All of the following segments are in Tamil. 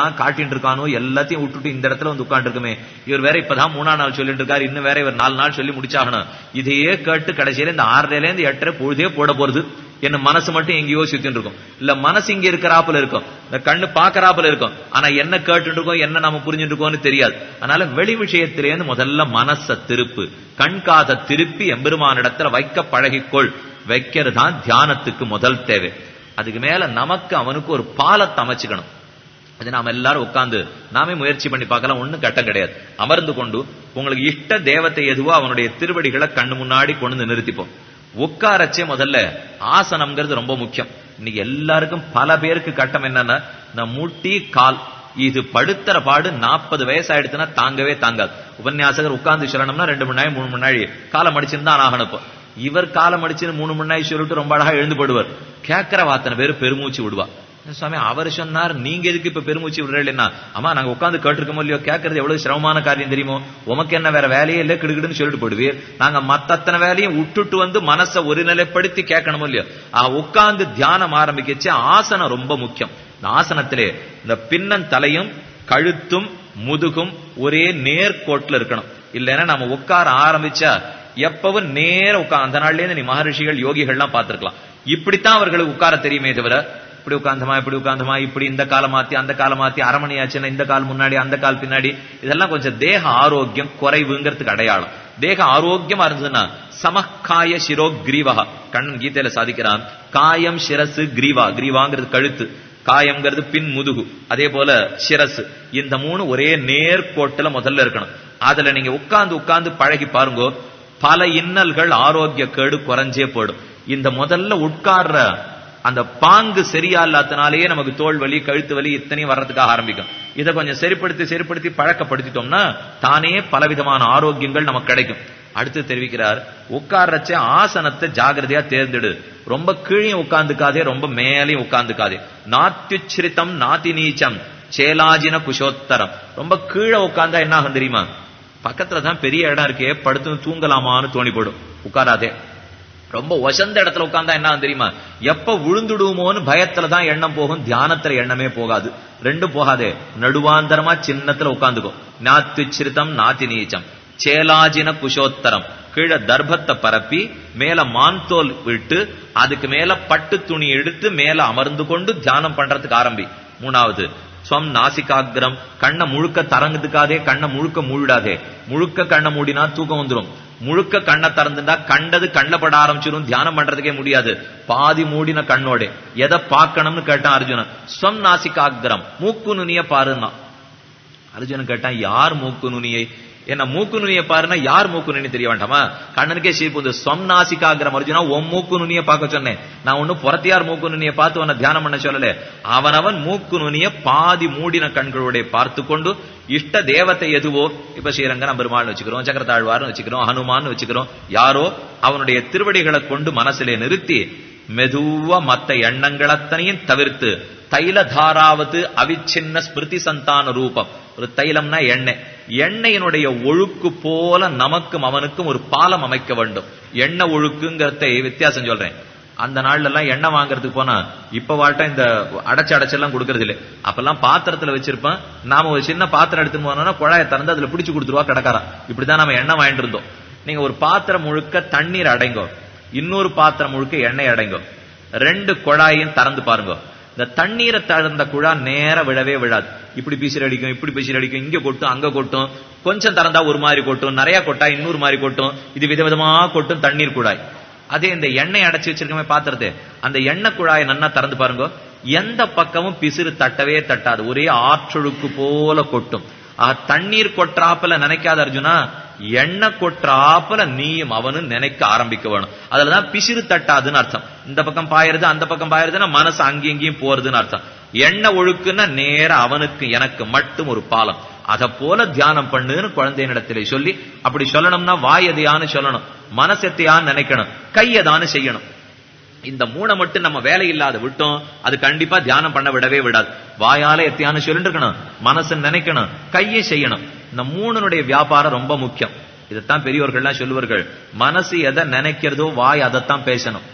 காட்டிட்டு இருக்கானோ எல்லாத்தையும் விட்டுட்டு இந்த இடத்துல வந்து உட்கார்ந்து இருக்குமே இவர் வேற இப்பதான் மூணா நாள் சொல்லிட்டு இருக்காரு இன்னும் வேற இவர் நாலு நாள் சொல்லி முடிச்சாகணும். இதையே கேட்டு கடைசியில இந்த ஆறரைல இருந்து எட்டரை பொழுதே போட போறது. என்ன மனசு மட்டும் எங்கேயோ சுத்திட்டு இருக்கும். இல்ல மனசு இங்க இருக்கிறாப்புல இருக்கும். இந்த கண்ணு பாக்குறாப்புல இருக்கும். ஆனா என்ன கேட்டு இருக்கோம் என்ன நாம புரிஞ்சுட்டு இருக்கோம்னு தெரியாது. அதனால வெளி விஷயத்திலேருந்து முதல்ல மனச திருப்பு. கண் திருப்பி திருப்பி எம்பெருமானிடத்துல வைக்க பழகிக்கொள். வைக்கிறது தான் தியானத்துக்கு முதல் தேவை. அதுக்கு மேல நமக்கு அவனுக்கு ஒரு பாலத்தை அமைச்சுக்கணும். அது நாம எல்லாரும் உட்கார்ந்து நாமே முயற்சி பண்ணி பார்க்கலாம் ஒண்ணும் கட்டம் கிடையாது. அமர்ந்து கொண்டு உங்களுக்கு இஷ்ட தேவத்தை எதுவோ அவனுடைய திருவடிகளை கண்ணு முன்னாடி கொண்டு நிறுத்திப்போம். உட்காரச்சே முதல்ல ஆசனம்ங்கிறது ரொம்ப முக்கியம். இன்னைக்கு எல்லாருக்கும் பல பேருக்கு கட்டம் என்னன்னா இந்த முட்டி கால் இது படுத்துற பாடு நாற்பது வயசு ஆயிடுச்சுன்னா தாங்கவே தாங்காது. உபன்யாசகர் உட்கார்ந்து சொல்லணும்னா ரெண்டு மணி நேரம் மூணு மணி நேரம் காலம் அடிச்சிருந்தா ஆகணும் இவர் காலம் அடிச்சுன்னு மூணு மணி நேரம் சொல்லிட்டு ரொம்ப அழகா எழுந்து போடுவார் கேட்கிற வாத்தனை பேர் பெருமூச்சு விடுவா. சுவாமி அவர் சொன்னார் நீங்க எதுக்கு இப்ப பெருமூச்சு விடுறீங்கன்னா அம்மா நாங்க உட்காந்து கேட்டிருக்கோமோ இல்லையோ கேட்கறது எவ்வளவு சிரமமான காரியம் தெரியுமோ? உமக்கு என்ன வேற வேலையே இல்ல? கிடுகிடுன்னு சொல்லிட்டு போடுவீர் நாங்க மத்தத்தனை வேலையும் விட்டுட்டு வந்து மனசை ஒருநிலைப்படுத்தி கேட்கணுமோ இல்லையோ? உட்கார்ந்து தியானம் ஆரம்பிக்கச்சு ஆசனம் ரொம்ப முக்கியம். இந்த ஆசனத்திலே இந்த பின்னன் தலையும் கழுத்தும் முதுகும் ஒரே நேர்கோட்டில் இருக்கணும். இல்லைன்னா நம்ம உட்கார ஆரம்பிச்சா எப்பவும் நேர உட்கார் அந்த நாள்ல இருந்து நீ மகரிஷிகள் யோகிகள்லாம் பார்த்துருக்கலாம். இப்படித்தான் அவர்களுக்கு உட்கார தெரியுமே தவிர இப்படி உட்காந்தமா இப்படி உட்காந்தமா இப்படி இந்த காலம் மாத்தி அந்த காலமாத்தி அரை மணி ஆச்சுன்னா இந்த கால் முன்னாடி அந்த கால் பின்னாடி. இதெல்லாம் கொஞ்சம் தேக ஆரோக்கியம் குறைவுங்கிறதுக்கு அடையாளம். தேக ஆரோக்கியமா இருந்ததுன்னா சமக்காய சிரோ கிரீவகா. கண்ணன் கீதையில சாதிக்கிறான் காயம் சிரசு கிரீவா. கிரீவாங்கிறது கழுத்து. காயம்ங்கிறது பின் முதுகு. அதே போல சிரசு. இந்த மூணு ஒரே நேர்கோட்டுல முதல்ல இருக்கணும். அதுல நீங்க உட்கார்ந்து உட்கார்ந்து பழகி பாருங்க பல இன்னல்கள் ஆரோக்கிய கேடு குறைஞ்சே போடும் இந்த முதல்ல உட்கார்ற அந்த பாங்கு சரியா இல்லாதனாலேயே நமக்கு தோல் வலி கழுத்து வலி இத்தனையும் வர்றதுக்காக ஆரம்பிக்கும். இதை கொஞ்சம் சரிப்படுத்தி சரிப்படுத்தி பழக்கப்படுத்திட்டோம்னா தானே பலவிதமான ஆரோக்கியங்கள் நமக்கு கிடைக்கும். அடுத்து தெரிவிக்கிறார் உட்கார்றச்ச ஆசனத்தை ஜாகிரதையா தேர்ந்தெடு. ரொம்ப கீழே உட்காந்துக்காதே ரொம்ப மேலையும் உட்காந்துக்காதே நாத்தியுச்சிரித்தம் நாத்தி நீச்சம் சேலாஜின குஷோத்தரம் ரொம்ப கீழே உட்கார்ந்தா என்ன ஆகும் தெரியுமா? பக்கத்துல தான் பெரிய இடம் இருக்கே படுத்து தூங்கலாமான்னு தோணி போடும். உட்காராதே. ரொம்ப ஒசந்த இடத்துல உட்கார்ந்தா என்ன தெரியுமா? எப்ப விழுந்துடுவோமோன்னு பயத்துல தான் எண்ணம் போகும் தியானத்துல எண்ணமே போகாது. ரெண்டும் போகாதே. நடுவாந்தரமா சின்னத்துல உட்காந்துக்கும் நாத்து சிரித்தம் நாத்தி நீச்சம். சேலாஜின குஷோத்தரம். கீழே தர்பத்தை பரப்பி மேல மான்தோல் விட்டு அதுக்கு மேல பட்டு துணி எடுத்து மேல அமர்ந்து கொண்டு தியானம் பண்றதுக்கு ஆரம்பி. மூணாவது ஸ்வம் நாசிகாகிரம் கண்ணை முழுக்க தரங்குதுக்காதே கண்ணை முழுக்க மூடிடாதே முழுக்க கண்ணை மூடினா தூக்கம் வந்துடும் முழுக்க கண்ணை திறந்துட்டா கண்டது கண்ணில் பட ஆரம்பிச்சிடும் தியானம் பண்றதுக்கே முடியாது. பாதி மூடின கண்ணோட. எதை பார்க்கணும்னு கேட்டான் அர்ஜுனன். ஸ்வம் நாசிகாகிரம் மூக்கு நுனிய பாருன்னா. அர்ஜுனன் கேட்டான் யார் மூக்கு நுனியை? என்ன மூக்கு நுனிய பாருன்னா யார் மூக்கு நுனி தெரிய வேண்டாமா? கண்ணனுக்கே சீப்பு இந்த ஸ்வம் நாசிகாகிரம் உன் மூக்கு நுனியை பார்க்க சொன்னேன். நான் ஒன்னும் புறத்தியார் மூக்கு நுனிய பார்த்து உன்னை தியானம் பண்ண சொல்லல. அவனவன் மூக்கு நுனிய பாதி மூடின கண்களுடைய பார்த்து கொண்டு இஷ்ட தேவத்தை எதுவோ? இப்ப ஸ்ரீரங்கன் பெருமாள்னு வச்சுக்கிறோம் சக்கரத்தாழ்வார்னு வச்சுக்கிறோம் ஹனுமான் வச்சுக்கிறோம். யாரோ அவனுடைய திருவடிகளை கொண்டு மனசிலே நிறுத்தி மெதுவா மத்த எண்ணங்கள் அத்தனையும் தவிர்த்து தைலதாராவது அவிச்சின்ன ஸ்மிருதி சந்தான ரூபம். ஒரு தைலம்னா எண்ணெய். எண்ணெயினுடைய ஒழுக்கு போல நமக்கும் அவனுக்கும் ஒரு பாலம் அமைக்க வேண்டும். எண்ணெய் ஒழுக்குங்கிறத வித்தியாசம் சொல்றேன். அந்த நாள்ல எல்லாம் எண்ணெய் வாங்குறதுக்கு போனா இப்ப வாட்டம் இந்த அடைச்சு அடைச்செல்லாம் கொடுக்கறது இல்லை அப்பெல்லாம் பாத்திரத்துல வச்சிருப்பேன். நாம ஒரு சின்ன பாத்திரம் எடுத்துன்னு போனோம்னா குழாயை திறந்து அதுல பிடிச்சு கொடுத்துருவா கிடக்காரா இப்படிதான் நம்ம எண்ணெய் வாங்கிட்டு இருந்தோம். நீங்க ஒரு பாத்திரம் முழுக்க தண்ணீர் அடைங்கோ. இன்னொரு பாத்திரம் முழுக்க எண்ணெய் அடைங்கோ. ரெண்டு குழாயும் திறந்து பாருங்க. இந்த தண்ணீரை தழுந்த குழா நேர விழவே விழாது. இப்படி பீசில் அடிக்கும் இப்படி பீசில் அடிக்கும் இங்க கொட்டும் அங்க கொட்டும். கொஞ்சம் திறந்தா ஒரு மாதிரி கொட்டும் நிறைய கொட்டா இன்னொரு மாதிரி கொட்டும். இது விதவிதமா கொட்டும் தண்ணீர் குழாய். அதே இந்த எண்ணெய் அடைச்சி வச்சிருக்கமே பாத்திரத்து. அந்த எண்ணெய் குழாயை நன்னா திறந்து பாருங்க. எந்த பக்கமும் பிசிறு தட்டவே தட்டாது. ஒரே ஆற்றொழுக்கு போல கொட்டும். தண்ணீர் கொற்றாப்புல நினைக்காத அர்ஜுனா எண்ணெய் கொற்றாப்புல நீயும் அவனும் நினைக்க ஆரம்பிக்க வேணும். அதுலதான் பிசிறு தட்டாதுன்னு அர்த்தம். இந்த பக்கம் பாயிருது அந்த பக்கம் பாயிருதுன்னா மனசு அங்கேயும் இங்கேயும் போறதுன்னு அர்த்தம். எண்ணெய் ஒழுக்குன்னா நேர அவனுக்கு எனக்கு மட்டும் ஒரு பாலம். அத போல தியானம் பண்ணுன்னு குழந்தையினிடத்திலே சொல்லி அப்படி சொல்லணும்னா வாயதையான்னு சொல்லணும். மனசெத்தையான்னு நினைக்கணும். கையதான்னு செய்யணும். இந்த மூணை மட்டும் நம்ம வேலை இல்லாத விட்டோம் அது கண்டிப்பா தியானம் பண்ண விடவே விடாது. வாயால எத்தையான்னு சொல்லிட்டு இருக்கணும். மனசு நினைக்கணும். கையை செய்யணும். இந்த மூணுனுடைய வியாபாரம் ரொம்ப முக்கியம். இதைத்தான் பெரியவர்கள்லாம் சொல்லுவார்கள். மனசு எதை நினைக்கிறதோ வாய் அதைத்தான் பேசணும்.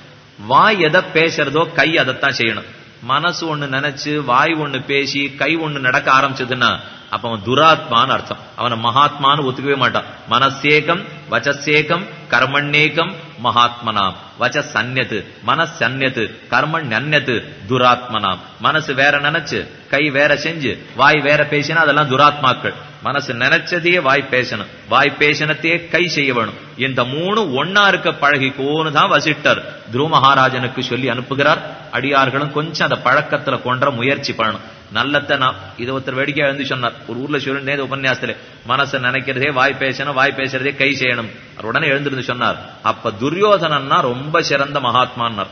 வாய் எதை பேசுறதோ கை அதைத்தான் செய்யணும். மனசு ஒண்ணு நினைச்சு வாய் ஒண்ணு பேசி கை ஒண்ணு நடக்க ஆரம்பிச்சதுன்னா அப்ப அவன் துராத்மான்னு அர்த்தம். அவனை மகாத்மான்னு ஒத்துக்கவே மாட்டான். மனசேகம் வச்சசேகம் கர்மண்ணேகம் மகாத்மனாம். வச்ச சந்யத்து மனசன்யத்து கர்மன் நன்யத்து துராத்மனாம். மனசு வேற நினைச்சு கை வேற செஞ்சு வாய் வேற பேசினா அதெல்லாம் துராத்மாக்கள். மனசு நினைச்சதையே வாய் பேசணும். வாய் பேசினத்தையே கை செய்ய வேணும். இந்த மூணு ஒன்னா இருக்க பழகிக்கோன்னு தான் வசிட்டர் துருவ மகாராஜனுக்கு சொல்லி அனுப்புகிறார். அடியார்களும் கொஞ்சம் அந்த பழக்கத்துல கொன்ற முயற்சி பண்ணணும். நல்லத்தை நான் இது ஒருத்தர் வேடிக்கை எழுந்து சொன்னார். ஒரு ஊர்ல சொல்லி நேது உபன்யாசத்துல மனசை நினைக்கிறதே வாய் பேசணும் வாய் பேசுறதே கை செய்யணும். அவர் உடனே எழுந்திருந்து சொன்னார். அப்ப துரியோதனன்னா ரொம்ப சிறந்த மகாத்மான்னார்.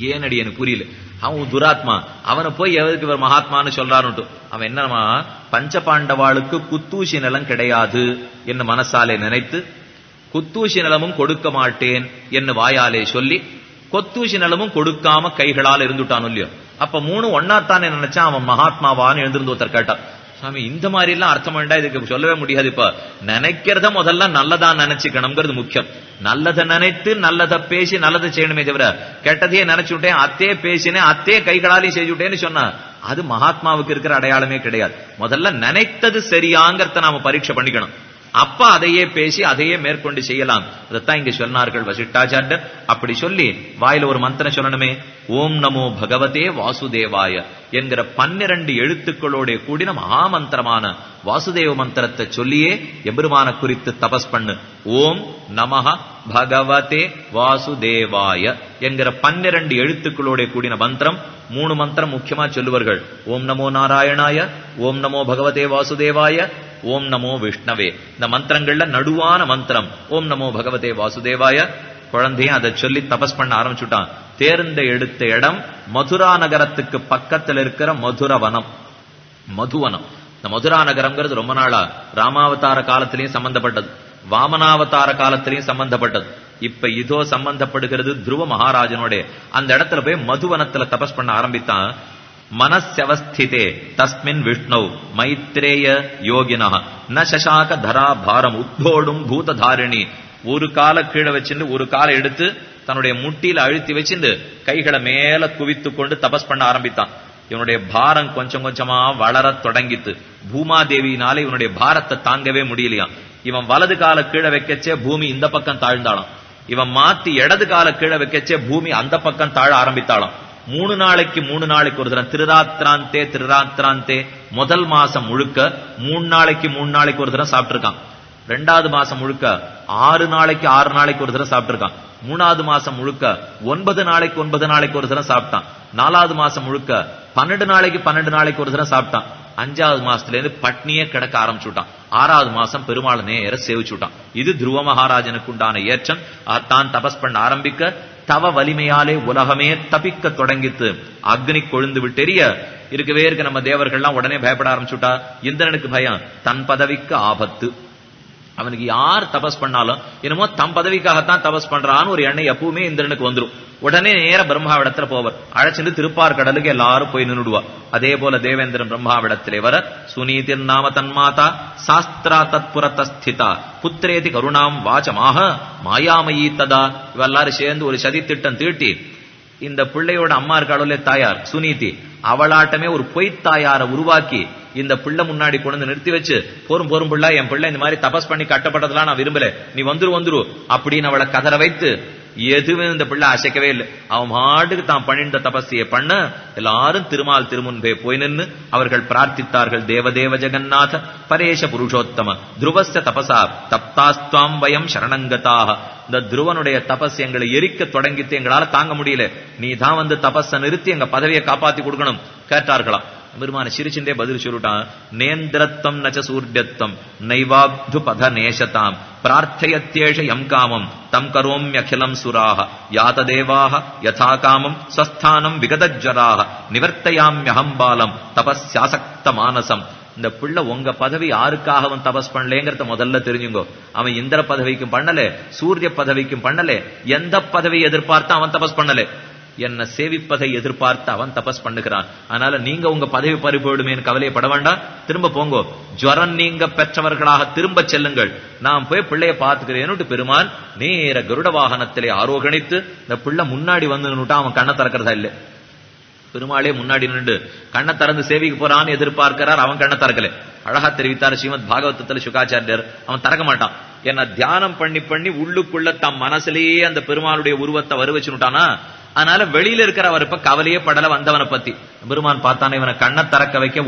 ஏனடி எனக்கு புரியல. அவன் துராத்மா. அவனை போய் எதற்கு இவர் மகாத்மான்னு சொல்றாருன்ட்டு. அவன் என்னமா பஞ்ச பாண்டவாளுக்கு குத்தூசி நிலம் கிடையாது என்று மனசாலே நினைத்து குத்தூசி நிலமும் கொடுக்க மாட்டேன் என்று வாயாலே சொல்லி கொத்தூசி நிலமும் கொடுக்காம கைகளால் இருந்துட்டான் இல்லையோ? அப்ப மூணு ஒன்னாத்தானே நினைச்சா அவன் மகாத்மாவான்னு எழுந்திருந்து ஒருத்தர் கேட்டான். சாமி இந்த மாதிரி எல்லாம் அர்த்தம் வேண்டா இதுக்கு சொல்லவே முடியாது இப்ப. நினைக்கிறத முதல்ல நல்லதா நினைச்சுக்கணுங்கிறது முக்கியம். நல்லதை நினைத்து நல்லதை பேசி நல்லதை செய்யணுமே தவிர கெட்டதையே நினைச்சு விட்டேன் அத்தே பேசினேன் அத்தையே கைகளாலையும் செஞ்சு விட்டேன்னு சொன்னா அது மகாத்மாவுக்கு இருக்கிற அடையாளமே கிடையாது. முதல்ல நினைத்தது சரியாங்கிறத நாம பரீட்சை பண்ணிக்கணும். அப்பா அதையே பேசி அதையே மேற்கொண்டு செய்யலாம். அதைத்தான் இங்க சொன்னார்கள் வசிட்டாச்சாரியர் அப்படி சொல்லி வாயில ஒரு மந்திரம் சொல்லணுமே. ஓம் நமோ பகவதே வாசுதேவாய என்கிற பன்னிரண்டு எழுத்துக்களோட கூடின மகாமந்திரமான வாசுதேவ மந்திரத்தை சொல்லியே எபெருமான குறித்து தபஸ் பண்ணு. ஓம் நமஹ பகவதே வாசுதேவாய என்கிற பன்னிரண்டு எழுத்துக்களோட கூடின மந்திரம். மூணு மந்திரம் முக்கியமா சொல்லுவார்கள். ஓம் நமோ நாராயணாய ஓம் நமோ பகவதே வாசுதேவாய ஓம் நமோ விஷ்ணவே. இந்த மந்திரங்கள்ல நடுவான மந்திரம். ஓம் நமோ பகவதே வாசுதேவாய. குழந்தையும் அதை சொல்லி தபஸ் பண்ண ஆரம்பிச்சுட்டான். தேர்ந்த எடுத்த இடம் மதுரா நகரத்துக்கு பக்கத்தில் இருக்கிற மதுரவனம். மதுவனம். இந்த மதுரா நகரம்ங்கிறது ரொம்ப நாளா ராமாவதார காலத்திலையும் சம்பந்தப்பட்டது. வாமனாவதார காலத்திலையும் சம்பந்தப்பட்டது. இப்ப இதோ சம்பந்தப்படுகிறது துருவ மகாராஜனோட. அந்த இடத்துல போய் மதுவனத்துல தபஸ் பண்ண ஆரம்பித்தான். மனசவஸ்திதே தஸ்மின் விஷ்ணு மைத்ரேய யோகினா ந சசாக தரா பாரம் உத்போடும் பூததாரிணி. ஒரு கால கீழே வச்சுட்டு ஒரு காலை எடுத்து தன்னுடைய முட்டியில அழுத்தி வச்சுட்டு கைகளை மேல குவித்து கொண்டு தபஸ் பண்ண ஆரம்பித்தான். இவனுடைய பாரம் கொஞ்சம் கொஞ்சமா வளரத் தொடங்கித்து பூமாதேவியினால இவனுடைய பாரத்தை தாங்கவே முடியலையாம் இவன் வலது கால கீழே வைக்கச்சே பூமி இந்த பக்கம் தாழ்ந்தாளாம். இவன் மாத்தி இடது கால கீழே வைக்கச்சே பூமி அந்த பக்கம் தாழ ஆரம்பித்தாளாம். மூணு நாளைக்கு மூணு நாளைக்கு ஒரு தரம் திருராத்திராந்தே திருராத்திராந்தே. முதல் மாசம் முழுக்க மூணு நாளைக்கு மூணு நாளைக்கு ஒரு தரம் சாப்பிட்டுருக்கான். ரெண்டாவது மாசம் முழுக்க ஆறு நாளைக்கு ஆறு நாளைக்கு ஒரு தரம் சாப்பிட்டுருக்கான். மூணாவது மாசம் முழுக்க ஒன்பது நாளைக்கு ஒன்பது நாளைக்கு ஒரு தரம் சாப்பிட்டான். நாலாவது மாசம் முழுக்க பன்னெண்டு நாளைக்கு பன்னெண்டு நாளைக்கு ஒரு தரம் சாப்பிட்டான். அஞ்சாவது மாசத்துல இருந்து பட்னியே கிடக்க ஆரம்பிச்சுட்டான். ஆறாவது மாசம் பெருமாள் நேர சேவிச்சுட்டான். இது துருவ மகாராஜனுக்கு உண்டான ஏற்றம். தான் தபஸ் பண்ண ஆரம்பிக்க தவ வலிமையாலே உலகமே தப்பிக்க தொடங்கித்து அக்னி கொழுந்து விட்டெரிய இருக்கவே இருக்க நம்ம தேவர்கள்லாம் உடனே பயப்பட ஆரம்பிச்சுட்டா? இந்திரனுக்கு பயம். தன் பதவிக்கு ஆபத்து. அவனுக்கு யார் தபஸ் பண்ணாலும் என்னமோ தம் பதவிக்காகத்தான் தபஸ் பண்றான்னு ஒரு எண்ணெய் எப்பவுமே இந்திரனுக்கு வந்துரும். உடனே நேர பிரம்மாவிடத்துல போவர். அழைச்சிட்டு திருப்பார் கடலுக்கு எல்லாரும் போய் நின்றுடுவா அதே போல தேவேந்திரன் பிரம்மாவிடத்திலே வர சுனீதிர் நாம தன்மாதா சாஸ்திரா தத்புரத்தஸ்திதா புத்திரேதி கருணாம் வாச்சமாக மாயாமயி ததா. இவெல்லாரும் சேர்ந்து ஒரு சதி திட்டம் தீட்டி இந்த பிள்ளையோட அம்மா இருக்காளே தாயார் சுனீதி அவளாட்டமே ஒரு பொய்த்தாயார உருவாக்கி இந்த பிள்ளை முன்னாடி கொண்டு வந்து நிறுத்தி வச்சு போரும் போரும் பிள்ளை என் பிள்ளை இந்த மாதிரி தபஸ் பண்ணி கட்டப்பட்டதெல்லாம் நான் விரும்பல. நீ வந்துரு வந்துரு. அப்படின்னு அவளை கதற வைத்து எதுவுமே இந்த பிள்ளை அசைக்கவே இல்லை. அவன் மாட்டுக்கு தான் பணிந்த தபஸையை பண்ண எல்லாரும் திருமால் திருமுன்பே போய் நின்று அவர்கள் பிரார்த்தித்தார்கள் தேவதேவ ஜெகநாத பரேஷ புருஷோத்தம துருவஸ்த தபசா தப்தாஸ்துவாம் வயம் சரணங்கதாக இந்த துருவனுடைய தபஸ் எங்களை எரிக்க தொடங்கித்து எங்களால தாங்க முடியல. நீ தான் வந்து தபஸ நிறுத்தி எங்க பதவியை காப்பாத்தி கொடுக்கணும். கேட்டார்களாம். பெருமான சிரிச்சுட்டே பதில் சொல்லிட்டான் நேந்திரத்தம் நச்ச சூர்யத்தம் நைவாப்து பத நேசதாம் பிரார்த்தயத்தேஷ யம் காமம் தம் கரோம்யகிலம் சுராக யாத தேவாக யதா காமம் ஸ்வஸ்தானம் விகதஜராக நிவர்த்தயாம்யகம் பாலம் தபஸ்யாசக்த மானசம் இந்த பிள்ளை உங்க பதவி யாருக்காகவும் தபஸ் பண்ணலேங்கிறத முதல்ல தெரிஞ்சுங்கோ. அவன் இந்திர பதவிக்கும் பண்ணல சூரிய பதவிக்கும் பண்ணல எந்த பதவி எதிர்பார்த்து அவன் தபஸ் பண்ணல. என்னை சேவிப்பதை எதிர்பார்த்து அவன் தபஸ் பண்ணுகிறான். அதனால நீங்க உங்க பதவி பறி போயிடுமேன்னு கவலையப்பட வேண்டாம். திரும்ப போங்கோ. ஜுவரம் நீங்க பெற்றவர்களாக திரும்ப செல்லுங்கள். நான் போய் பிள்ளைய பார்த்துக்கிறேன்னு பெருமான் நேர கருட வாகனத்திலே ஆரோகணித்து இந்த பிள்ளை முன்னாடி வந்து அவன் கண்ணை திறக்கிறதா இல்ல பெருமாளே முன்னாடி நின்று கண்ணை திறந்து சேவிக்கு போறான்னு எதிர்பார்க்கிறார் அவன் கண்ணை திறக்கல. அழகா தெரிவித்தார் ஸ்ரீமத் பாகவதத்துல சுகாச்சாரியர். அவன் திறக்க மாட்டான். என்ன தியானம் பண்ணி பண்ணி உள்ளுக்குள்ள தம் மனசுலயே அந்த பெருமாளுடைய உருவத்தை வருவச்சுட்டானா அதனால வெளியில இருக்கிற அவர் இப்ப கவலையே படல வந்தவனை பத்தி. பெருமான் பார்த்தானே இவனை கண்ணை திறக்க வைக்க